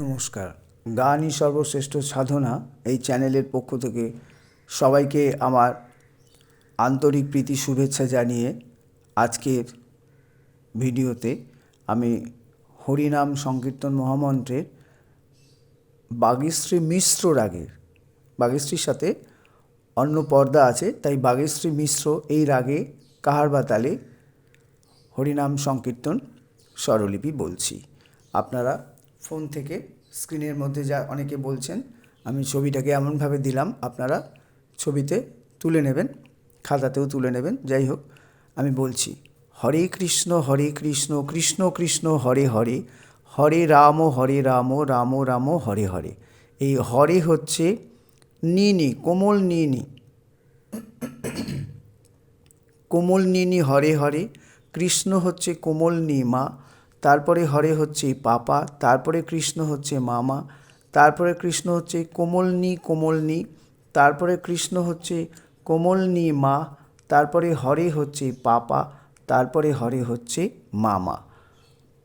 নমস্কার। গানই সর্বশ্রেষ্ঠ সাধনা এই চ্যানেলের পক্ষ থেকে সবাইকে আমার আন্তরিক প্রীতি শুভেচ্ছা জানিয়ে আজকের ভিডিওতে আমি হরিনাম সংকীর্তন মহামন্ত্রের বাগীশ্রী মিশ্র রাগের, বাগীশ্রীর সাথে অন্য পর্দা আছে, তাই বাগীশ্রী মিশ্র এই রাগে কাহার বা তালে হরিনাম সংকীর্তন স্বরলিপি বলছি। আপনারা ফোন থেকে, স্ক্রিনের মধ্যে যা অনেকে বলছেন, আমি ছবিটাকে এমনভাবে দিলাম, আপনারা ছবিতে তুলে নেবেন, খাতাতেও তুলে নেবেন, যাই হোক, আমি বলছি, হরে কৃষ্ণ হরে কৃষ্ণ কৃষ্ণ কৃষ্ণ, হরে হরে হরে রাম হরে রাম রাম রাম, হরে হরে। এই হরে হচ্ছে নিনি, কোমল নিনি। কোমল নিনি, হরে হরে, কৃষ্ণ হচ্ছে কোমল মা তারপরে হরে হচ্ছে পাপা, তারপরে কৃষ্ণ হচ্ছে মামা, তারপরে কৃষ্ণ হচ্ছে কোমলনি কোমলনি, তারপরে কৃষ্ণ হচ্ছে কোমলনি মা, তারপরে হরে হচ্ছে পাপা, তারপরে হরে হচ্ছে মামা।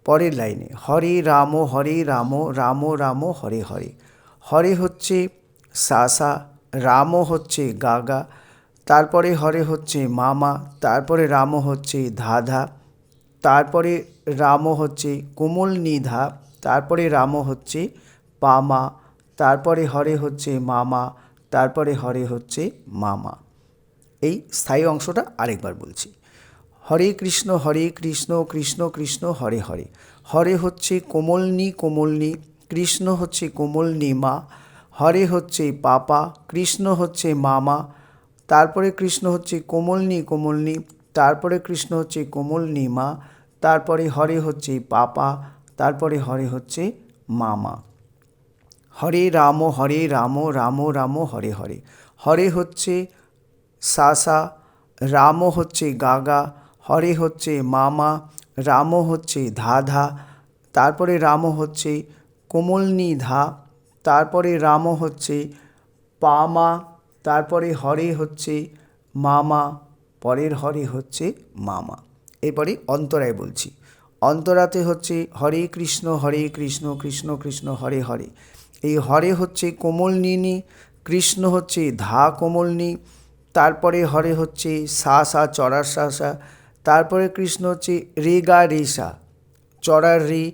পরের লাইনে, হরে রাম হরে রাম রাম রাম, হরে হরে। হরে হচ্ছে সাসা, রাম হচ্ছে গাগা, তারপরে হরে হচ্ছে মামা, তারপরে রাম হচ্ছে ধাধা, তারপরে রাম হচ্ছে কোমল নিধা, তারপরে রাম হচ্ছে পামা, তারপরে হরে হচ্ছে মামা, তারপরে হরে হচ্ছে মামা। এই স্থায়ী অংশটা আরেকবার বলছি। হরে কৃষ্ণ হরে কৃষ্ণ কৃষ্ণ কৃষ্ণ, হরে হরে। হরে হচ্ছে কোমলনি কোমলনি, কৃষ্ণ হচ্ছে কোমলনি মা, হরে হচ্ছে পাপা, কৃষ্ণ হচ্ছে মামা, তারপরে কৃষ্ণ হচ্ছে কোমলনি কোমলনি, তারপরে কৃষ্ণ হচ্ছে কোমলনি মা তারপরে হরে হচ্ছে পাপা, তারপরে হরে হচ্ছে মামা। হরে রাম হরে রাম রাম রাম, হরে হরে। হরে হচ্ছে সাসা, রাম হচ্ছে গাগা, হরে হচ্ছে মামা, রাম হচ্ছে ধাধা, তারপরে রাম হচ্ছে কোমলনি ধা তারপরে রাম হচ্ছে পামা, তারপরে হরে হচ্ছে মামা, পরের হরে হচ্ছে মামা। এরপরে অন্তরায় বলছি। অন্তরাতে হচ্ছে হরে কৃষ্ণ হরে কৃষ্ণ কৃষ্ণ কৃষ্ণ, হরে হরে। এই হরে হচ্ছে কোমল কোমলনিনি, কৃষ্ণ হচ্ছে ধা কোমলনি, তারপরে হরে হচ্ছে সা সা চড়ার সা সা, তারপরে কৃষ্ণ হচ্ছে রে গা রে সা চড়ার রে,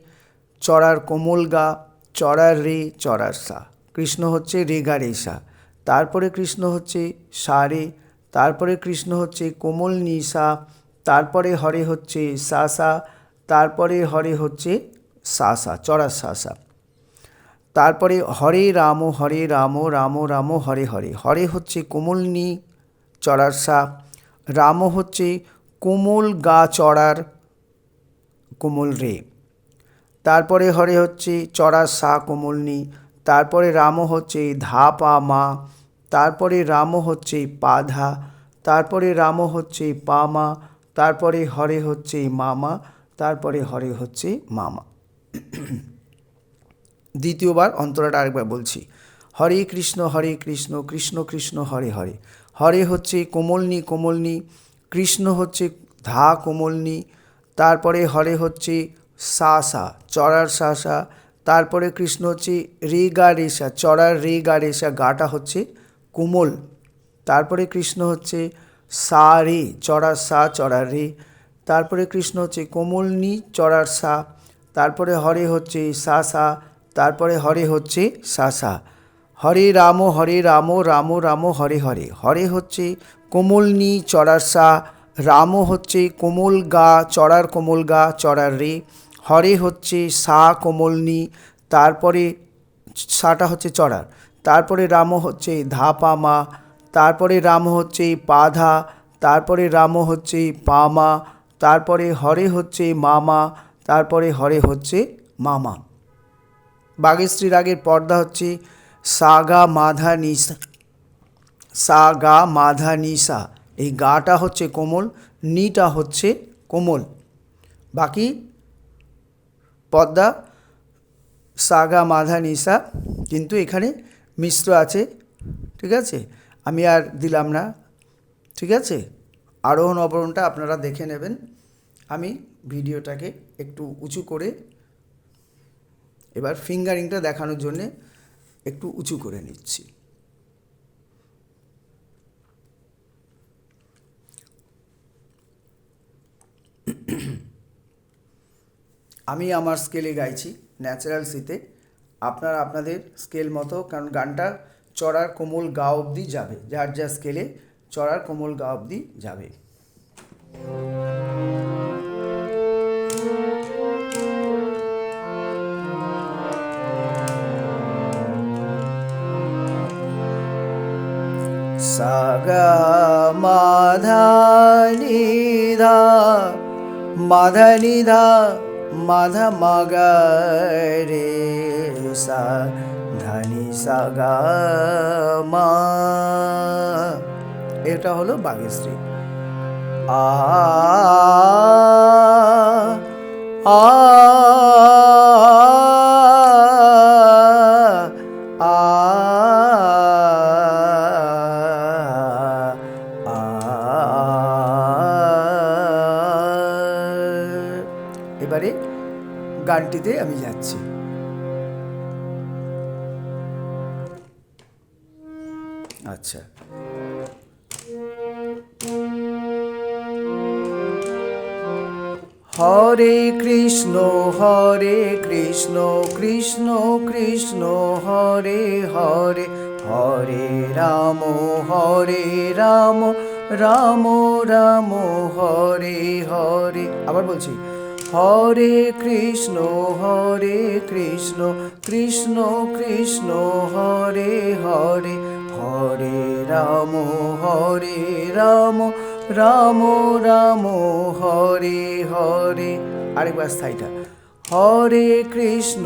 চড়ার কোমল গা, চড়ার রে, চড়ার সা। কৃষ্ণ হচ্ছে রে গা রে সা তারপরে কৃষ্ণ হচ্ছে সা, রে, তারপরে কৃষ্ণ হচ্ছে কোমল নিসা তারপরে হরে হচ্ছে সাসা তারপরে হরে হচ্ছে সাসা চড়া সাসা তারপরে হরে রাম হরে রাম রাম রাম, হরে হরে। হরে হচ্ছে কোমলনি চড়ার সা, রাম হচ্ছে কোমল গা চড়ার কোমল রে। তারপরে হরে হচ্ছে চড়ার সা কোমলনি, তারপরে রাম হচ্ছে ধা পা মা, তারপরে রাম হচ্ছে পাধা তারপরে রাম হচ্ছে পামা তারপরে হরে হচ্ছে মামা, তারপরে হরে হচ্ছে মামা। দ্বিতীয়বার অন্তরাটা আরেকবার বলছি। হরে কৃষ্ণ হরে কৃষ্ণ কৃষ্ণ কৃষ্ণ, হরে হরে। হরে হচ্ছে কোমলনি কোমলনি। কৃষ্ণ হচ্ছে ধা, কোমলনি। তারপরে হরে হচ্ছে সা সা, চড়ার সা সা। তারপরে কৃষ্ণ হচ্ছে রে, গা রেশা চড়ার রে, গা রেশা গাটা হচ্ছে কোমল। তারপরে কৃষ্ণ হচ্ছে সা রে চড়ার সা, চড়ার রে। তারপরে কৃষ্ণ হচ্ছে কোমলনি চড়ার সা। তারপরে হরে হচ্ছে সা সা। তারপরে হরে হচ্ছে সা সা। হরে রাম হরে রাম রাম রাম, হরে হরে। হরে হচ্ছে কোমলনি চড়ার সা। রাম হচ্ছে কোমল গা, চড়ার কোমল গা, চড়ার রে। হরে হচ্ছে সা কোমলনি তারপরে সাটা হচ্ছে চড়ার। তারপরে রাম হচ্ছে ধা, পা, মা। তারপরে রাম হচ্ছে পাধা তারপরে রাম হচ্ছে পামা তারপরে হরে হচ্ছে মামা, তারপরে হরে হচ্ছে মামা। বাগেশ্রী রাগের পর্দা হচ্ছে সাগা মাধা নিসা। সা গা মাধা নিসা। এই গাটা হচ্ছে কোমল, নিটা হচ্ছে কোমল। বাকি পদ্মা সাগা মাধা নিসা, কিন্তু এখানে মিশ্র আছে, ঠিক আছে? আমি আর দিলাম না। ঠিক আছে? আরোহণ অবরোহণটা আপনারা দেখে নেবেন। আমি ভিডিওটাকে একটু উঁচু করে, এবার ফিঙ্গারিংটা দেখানোর জন্যে একটু উঁচু করে নিচ্ছি। আমি আমার স্কেলে গাইছি, ন্যাচারাল সিতে আপনারা আপনাদের স্কেল মতো, কারণ গানটা চড়ার কোমল গা অবধি যাবে, যার যা স্কেলে চড়ার কোমল গা অবধি যাবে। সাগা মাধা নিধা মাধা নিধা, মাধা মাগা রে সা ধানি সাগা মা। এটা হলো বাগেশ্রী। আ আ আ। এবারে গানটিতে আমি যাচ্ছি। আচ্ছা হরে কৃষ্ণ হরে কৃষ্ণ কৃষ্ণ কৃষ্ণ হরে হরে হরে রাম হরে রাম রাম রাম হরে হরে আবার বলছি হরে কৃষ্ণ হরে কৃষ্ণ কৃষ্ণ কৃষ্ণ হরে হরে হরে রাম হরে রাম রাম রাম, হরে হরে। আরেকবার স্থায়ীটা। হরে কৃষ্ণ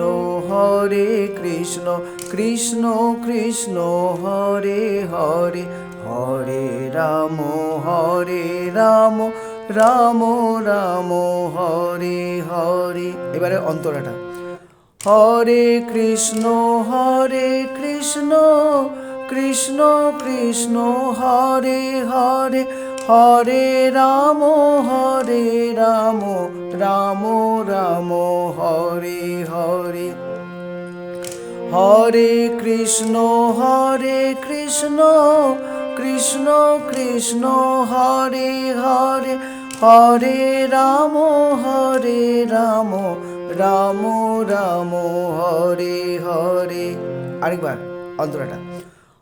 হরে কৃষ্ণ কৃষ্ণ কৃষ্ণ, হরে হরে। হরে রাম হরে রাম রাম রাম, হরে হরে। এবারে অন্তরাটা। হরে কৃষ্ণ হরে কৃষ্ণ কৃষ্ণ কৃষ্ণ, হরে হরে হরে রাম হরে রাম রাম রাম, হরে হরে। হরে কৃষ্ণ হরে কৃষ্ণ কৃষ্ণ কৃষ্ণ, হরে হরে হরে রাম হরে রাম রাম রাম, হরে হরে। আরেকবার, অন্তরাটা।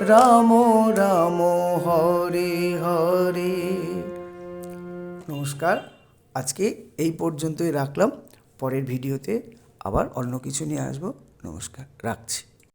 রাম রাম, হরে হরে। নমস্কার, আজকে এই পর্যন্তই রাখলাম। পরের ভিডিওতে আবার অন্য কিছু নিয়ে আসব। নমস্কার, রাখছি।